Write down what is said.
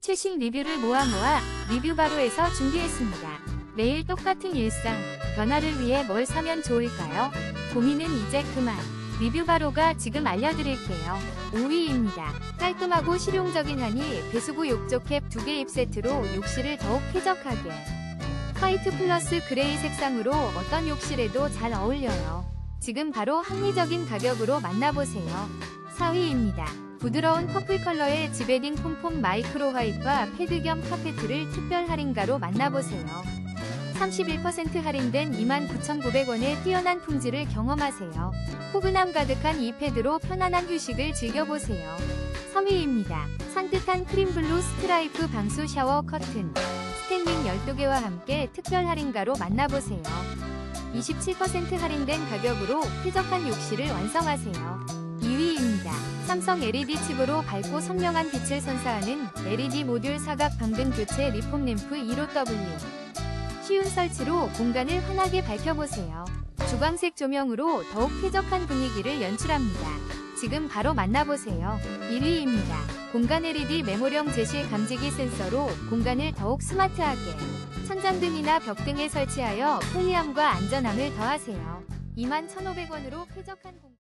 최신 리뷰를 모아 모아 리뷰 바로에서 준비했습니다. 매일 똑같은 일상, 변화를 위해 뭘 사면 좋을까요? 고민은 이제 그만. 리뷰 바로가 지금 알려드릴게요. 5위입니다. 깔끔하고 실용적인 하니 배수구 욕조캡 2개 입 세트로 욕실을 더욱 쾌적하게. 화이트 플러스 그레이 색상으로 어떤 욕실에도 잘 어울려요. 지금 바로 합리적인 가격으로 만나보세요. 4위입니다. 부드러운 퍼플 컬러의 지베딩 폼폼 마이크로 화이트와 패드 겸 카페트를 특별 할인가로 만나보세요. 31% 할인된 29,900원의 뛰어난 품질을 경험하세요. 포근함 가득한 이 패드로 편안한 휴식을 즐겨보세요. 3위입니다. 산뜻한 크림블루 스트라이프 방수 샤워 커튼. 스탠딩 12개와 함께 특별 할인가로 만나보세요. 27% 할인된 가격으로 쾌적한 욕실을 완성하세요. 2위입니다. 삼성 LED 칩으로 밝고 선명한 빛을 선사하는 LED 모듈 사각 방등 교체 리폼 램프 15W. 쉬운 설치로 공간을 환하게 밝혀보세요. 주광색 조명으로 더욱 쾌적한 분위기를 연출합니다. 지금 바로 만나보세요. 1위입니다. 공간 LED 메모령 제시 감지기 센서로 공간을 더욱 스마트하게 천장등이나 벽 등에 설치하여 편리함과 안전함을 더하세요. 21,500원으로 쾌적한 공간